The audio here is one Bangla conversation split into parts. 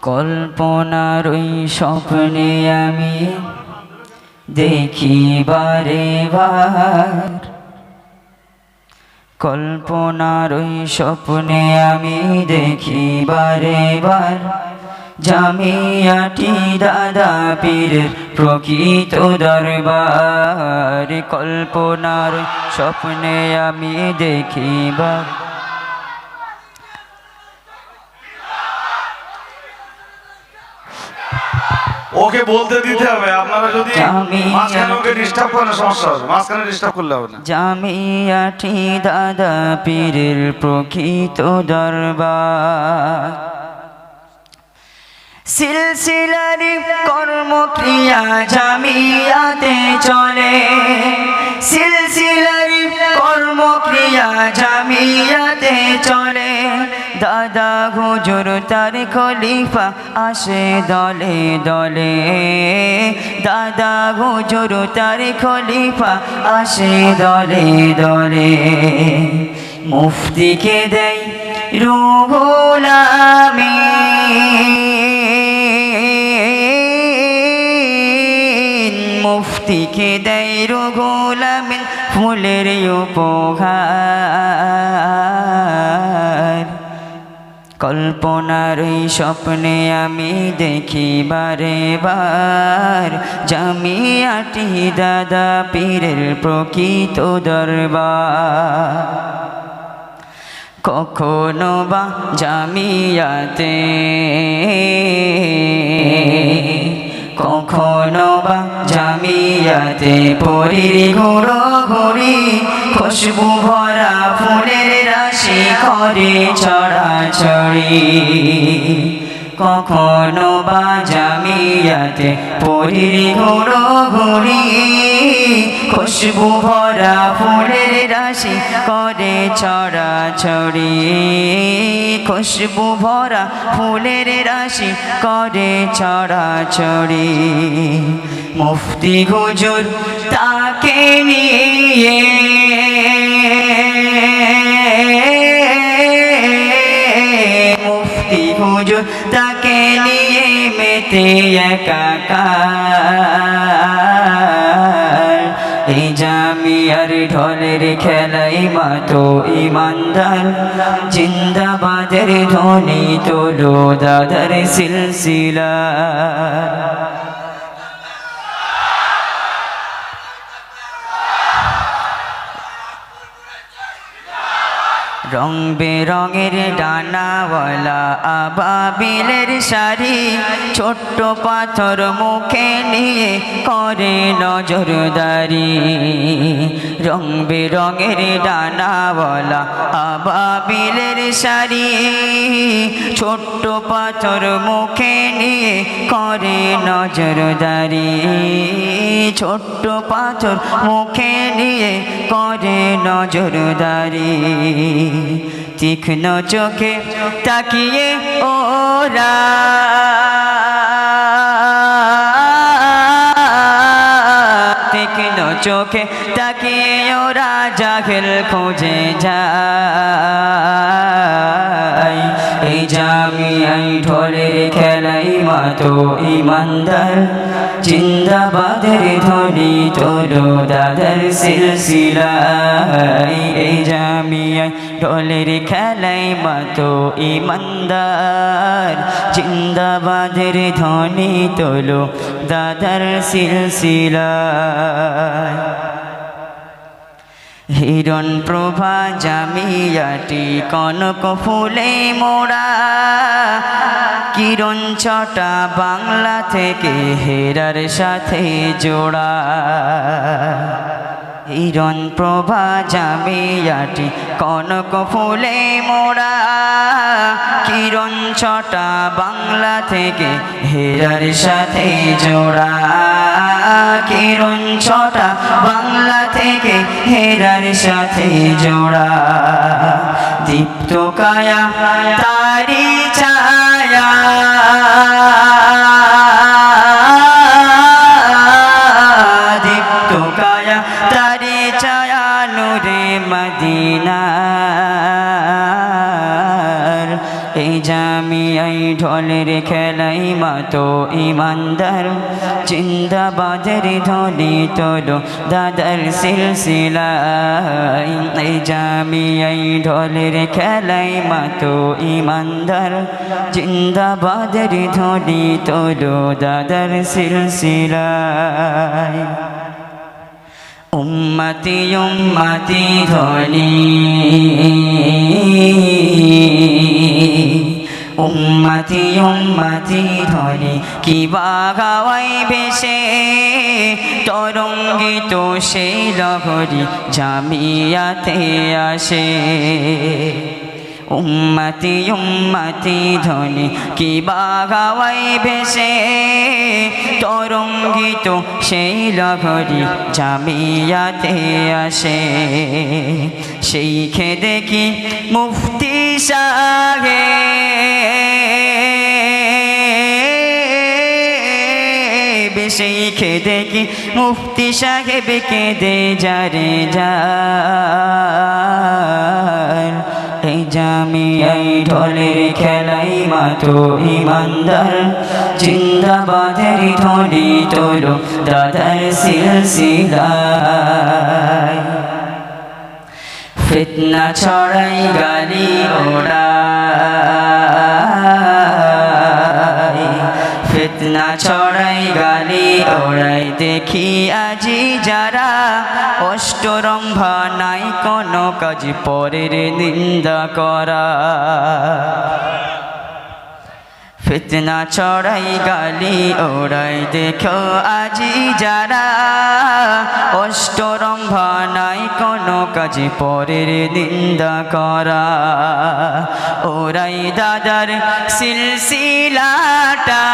কল্পনার ওই স্বপ্নে আমি দেখি বারে বার কল্পনার ওই স্বপ্নে আমি দেখি বারে বার জামিয়াটি দাদা পীরের প্রকৃত দরবার। কল্পনার স্বপ্নে আমি দেখি বার ওকে বলতে দিতে হবে আপনারা যদি মাঝখানে ওকে ডিস্টার্ব করেন সমস্যা হবে মাঝখানে ডিস্টার্ব করলে হবে না। জামিয়াটি দাদা পীরের প্রকৃত দরবার। সিলসিলারি কর্মক্রিয়া জামিয়াতে চলে। সিলসিলারি কর্মক্রিয়া জামিয়াতে চলে। দাদা হুজুর তার খলিফা আসে দলে দলে। দাদা হুজুর তার খলিফা আসে দলে দলে। মুফতিকে দেয় রুহুলামী মুফতিকে দেয় রুহুলামিন ফুলের উপহার। কল্পনার স্বপ্নে আমি দেখি বারে বার জামিয়াটি দাদা পীরের প্রকৃত দরবার। কখনো বা জামিয়াতে, কখনো বা জামিয়াতে পরির ঘুরো ঘুরি খুশবু ভরা ফুলের রাশি করে ছড়াছড়ি কখনো বা জামিয়াতে পরির ঘুরো ঘুরি খুশবু ভরা ফুলের রাশি করে ছড়াছড়ি খুশবু ভরা ফুলের রাশি করে ছড়াছড়ি মুফতি হুজুর তাকে নিয়ে মেতে একাকার। এই জামিয়ার ঢলের খেলাই মাতো ইমানদার। জিন্দাবাদের ধ্বনি তোলো দাদার সিলসিলা। রং বেরঙের ডানাওয়ালা আবাবিলের শাড়ি ছোট্ট পাথর মুখে নিয়ে করে নজরদারি। রং বেরঙের ডানাওয়ালা আবাবিলের শাড়ি ছোট্ট পাথর মুখে নিয়ে করে নজরদারি। ছোট্ট পাথর মুখে নিয়ে করে নজরদারি তীক্ষ্ণ চোখে তাকিয়ে ওরা। তীক্ষ্ণ চোখে তাকিয়ে ওরা জাহেল খোঁজে যায়। এই জামিয়াই ঢোলের খেলাই মাতো ইমানদার। জিন্দাবাদের ধ্বনি তোলো দাদার সিলসিলাই এই জামিয়াই ঢোলের খেলাই মাতো ইমানদার। জিন্দাবাদের ধ্বনি তোলো দাদার সিলসিলায়। হিরণ প্রভা জামিয়াটি কনক ফুলে মোড়া। কিরণ ছটা বাংলা থেকে হেরার সাথে জোড়া। হিরণ প্রভা জামিয়াটি, কনক ফুলে মোড়া কিরণ ছটা বাংলা থেকে হেরার সাথে জোড়া। কিরণ ছটা বাংলা থেকে হেরার সাথে জোড়া। দীপ্ত কায়া, তারি ঢোলের খেলাই মাতো ইমানদার। জিন্দাবাদের ধ্বনি তোলো দাদার সিলসিলাই এই জামি এই ঢোলের খেলাই মাতো ইমানদার। জিন্দাবাদের ধ্বনি তোলো দাদার সিলসিলাই উম্মতি উম্মতি ধ্বনি উম্মতি উম্মতি ধরে কি বাগাওয়াই বেশে? তরঙ্গিত সেই লহরি জামিয়াতে আসে। উম্মতি উম্মতি ধ্বনি কি বাগাওয়াই বেশে? তরঙ্গিত সেই লহরি জামিয়াতে আসে। সেই খেদে কি মুফতি সাহে? সেই খেদে কি মুফতি সাহেব কেঁদে যারে যার? এই জামি, এই ঢোলের খেলাই মাতো ইমানদার। জিন্দাবাদের ধ্বনি তোলো দাদার সিলসিলায়। ফিতনা ছড়াই গালি ওড়াই ফিতনা ছড়াই গালি ওড়াই দেখি আজি যারা অষ্টরম্ভা নাই, কোনো কাজ পরের নিন্দা করা। ফিতনা ছড়াই গালি ওড়াই দেখো আজি যারা। অষ্টরম্ভা নাই, কোনো কাজে পরের নিন্দা করা। ওরাই দাদার সিলসিলাটা।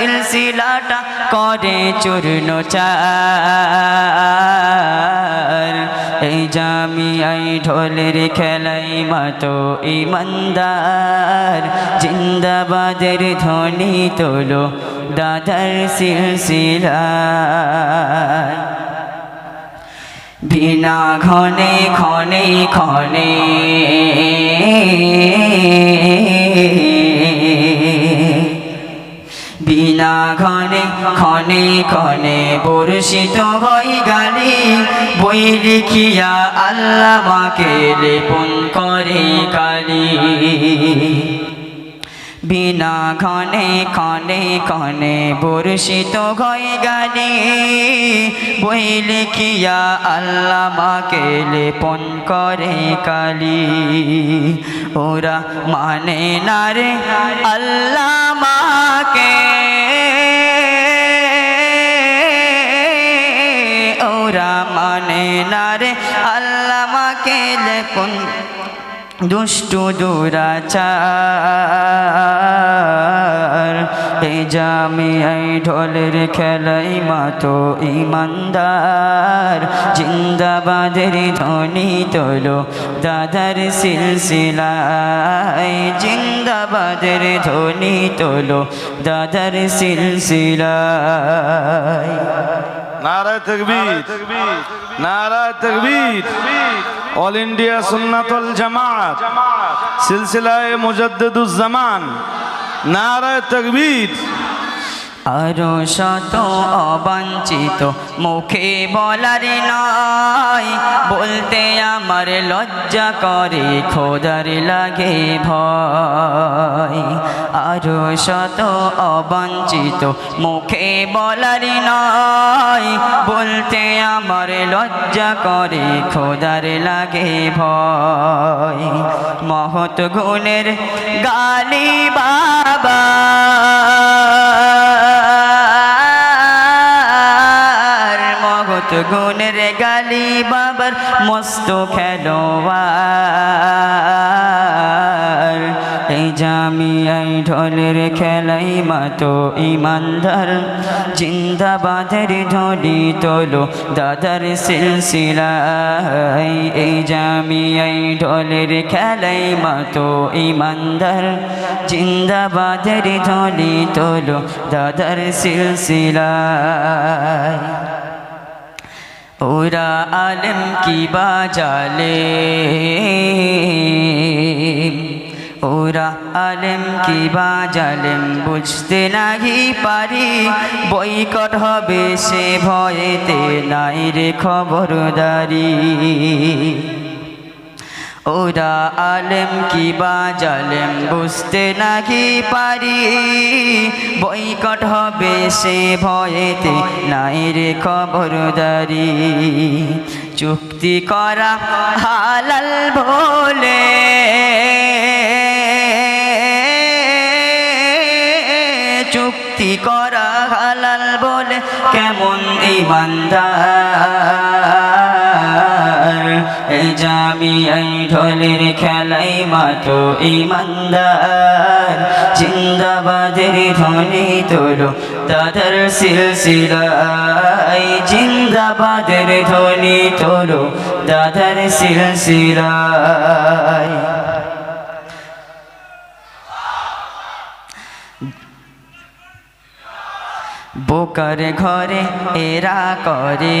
সিলসিলাটা করে চূর্ণ চার। এই জামি আই ঢোলের খেলাই মাতো ইমানদার। জিন্দাবাদের ধ্বনি তোলো দাদার সিলসিলায়। বিনা ঘনে ক্ষণে ক্ষণে বিনা ঘনে ক্ষণে ক্ষণে বর্ষিত হই গালি বই লিখিয়া আল্লাহ মাকে লেপন করে কালি বিনা ঘনে ক্ষণে ক্ষণে বর্ষিত হয়ে গালি বই লিখিয়া আল্লাহ মাকে লেপন করে কালি। ওরা মানে না রে আল্লাহ মাকে। ওরা মানে না রে দুষ্টু দুরাচার, এই জামি এই ঢোলের খেলাই মাতো ইমানদার। জিন্দাবাদের ধ্বনি তোলো দাদার সিলসিলায়। জিন্দাবাদের ধ্বনি তোলো দাদার সিলসিলায়। নারায় তকবীর নারায় তকবীর অল ইন্ডিয়া সুন্নাতুল জামাত সিলসিলায়ে মুজদ্দুজ্জামান নারায় তকবীর আরও শত অবাঞ্ছিত মুখে বলার নয়। বলতে আমার লজ্জা করে, খোদার লাগে ভয়। আরও শত অবাঞ্ছিত মুখে বলার নয়। বলতে আমার লজ্জা করে, খোদার লাগে ভয়। মহৎ গুণের গালি বাবা। গুণের গালি বাবার মস্ত খেলোয়ার এই জামি এই ঢোলের খেলাই মাতো ইমানদার। জিন্দাবাদের ঢোলি তোলো দাদার সিলসিলাই এই জামি এই ঢোলের খেলাই মাতো ইমানদার। জিন্দাবাদের ঢোলি তোলো দাদার সিলসিলাই ওরা আলেম কি বাজালে ওরা আলেম কি বাজালেম বুঝতে নাহি পারি। বইকট হবে সে ভয়েতে, নাই রে খবরদারি। ওরা আলেম কি বাজালেম বুঝতে নাকি পারি? বইকট হবে সে ভয়েতে নাই রে খবরদারি। চুক্তি করা হালাল বলে। চুক্তি করা হালাল বলে। কেমন ইমানদার? এই জামি, এই ঢোলের খেলাই মাতো ইমানদার। জিন্দাবাদের ধ্বনি তোলো দাদার সিলসিলাই জিন্দাবাদের ধ্বনি তোলো দাদার সিলসিলাই বোকার ঘরে এরা করে।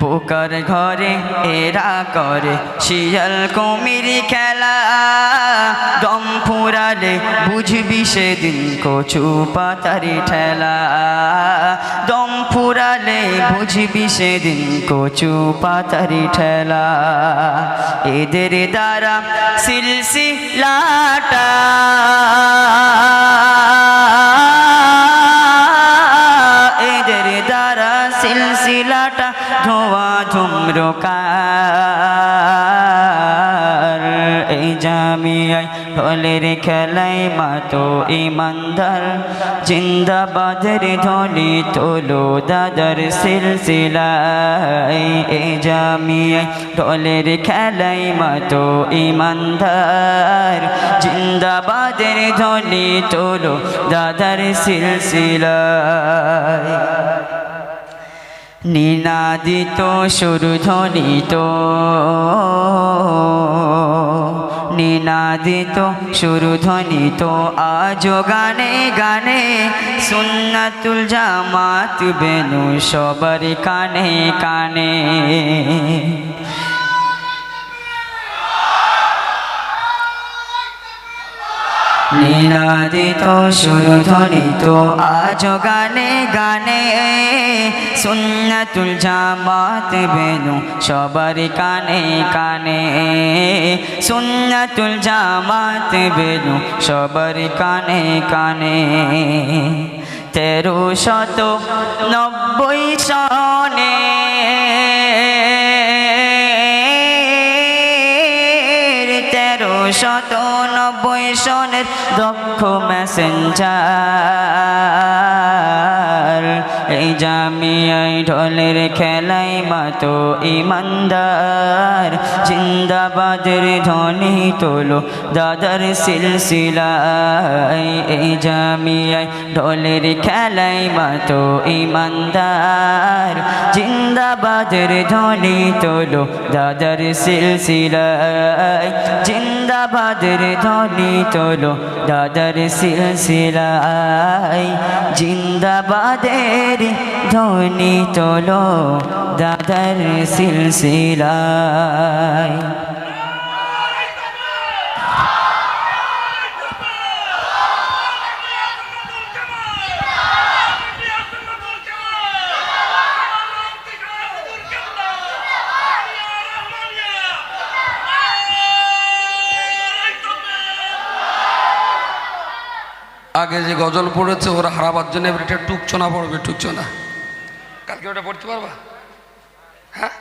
বোকার ঘরে এরা করে শিয়াল কুমির খেলা। দম ফুরালে বুঝবি সেদিন কচু পাতারি ঠেলা। দম ফুরালে বুঝবি সেদিন কচু পাতারি ঠেলা। এদের দ্বারা সিলসিলাটা ইমানদার জিন্দাবাদের ধ্বনি তোলো দাদার সিলসিলায়। এই জামিয়ায় ঢোলের খেলায় মাতো ইমান্দার জিন্দাবাদের ধ্বনি তোলো দাদার সিলসিলায়। নিনাদিত সুরধ্বনিত নিনাদিত সুরধ্বনিত আজ গানে গানে। সুন্নাতুল জামাত বেনু সবার কানে কানে। নীলাদিত সুরধ্বনিত আজ গানে গানে সুন্নাতুল জামাত বেনু সবার কানে কানে। সুন্নাতুল জামাত বেনু সবার কানে কানে। তেরো শত নব্বই সনে তেরো শত সনের দক্ষ মেসেঞ্জার এই জামিয়াই ঢোলের খেলাই মাতো ইমানদার। জিন্দাবাদের ধ্বনি তোলো দাদার সিলসিলাই এই জামিয়াই ঢোলের খেলাই মাতো ইমানদার। জিন্দাবাদের ধ্বনি তোলো দাদার সিলসিলাই জিন্দাবাদের ধ্বনি তোলো দাদার সিলসিলাই জিন্দাবাদের ধ্বনি তোলো দাদার সিলসিলাই আগে যে গজল পড়েছে, ওরা হারাবার জন্য এবার এটা টুকচোনা পড়বে টুকচোনা কালকে ওটা পড়তে পারবা? হ্যাঁ?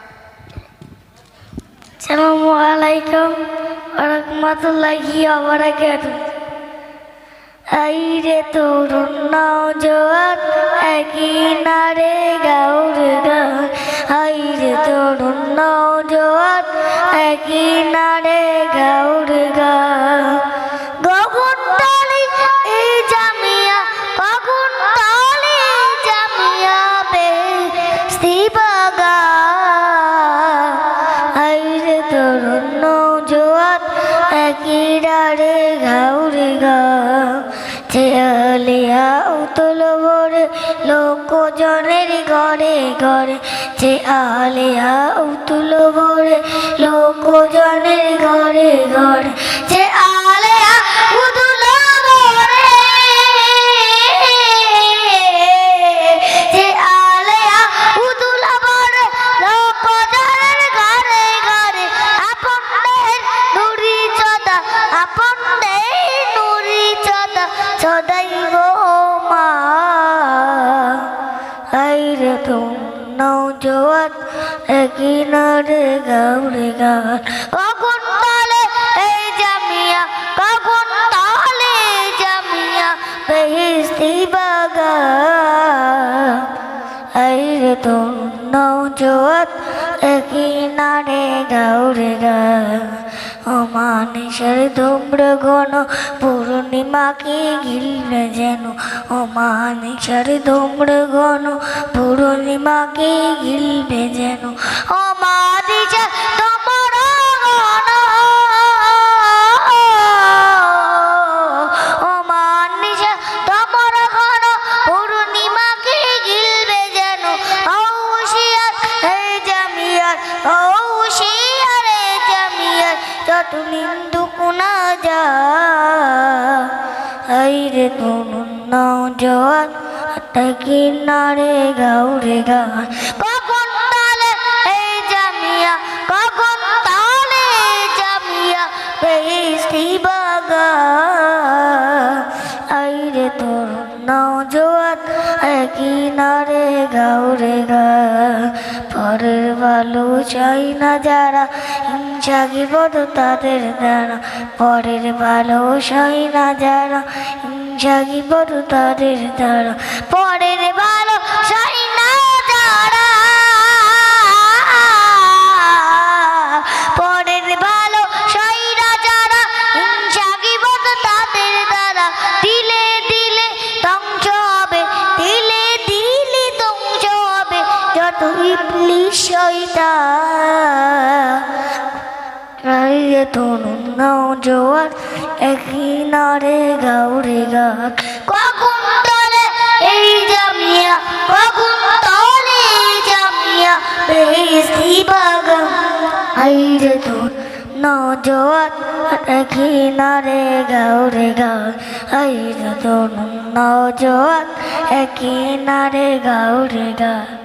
আসসালামু আলাইকুম রহমতুল্লাহি রে একই নারে যে আউতুল উতুল ভরে লোকজনের ঘরে ঘরে। কখন তালে এই জামিয়া, কখন তালে জামিয়া বেহিস্তি বাগান। আইরে তুম নৌজোয়ান একিনারে গাউরে গান অমানিসের ঘন পূর্ণিমাকে গিলবে যেন? অমানিসের ধুম্র ঘন পূর্ণিমাকে গিলবে যেন? অমানিসের যত নিন্দু কোনা যা। আইরে তনুন নজওয়ান কিনারে গাউরে গান। কখন তালে এই জামিয়া, কখন তালে জামিয়া বেহিস্তি বাগান। আইরে তোর নজওয়ান কিনারে গাউরে গা পরের ভালো চাই না যারা হিংসা বিপদ তাদের দ্বারা পরের ভালো চাই না যারা। হিংসা বিপদ তাদের দ্বারা পরের ভালো চাই না যারা। পরের ভালো বিপদ তাদের দিলে দিলে দিলে দিলে যত রাইয়ে তনুন নজওয়ান একই নারে গাউরে গান। কখন তলে এই জামিয়া, কখন তলে জামিয়া বেহেস্তি বাগান। আইরে তোর নজওয়ান একই নারে গাউরে গান। আইরে তোর নজওয়ান একই নারে গাউরে গান।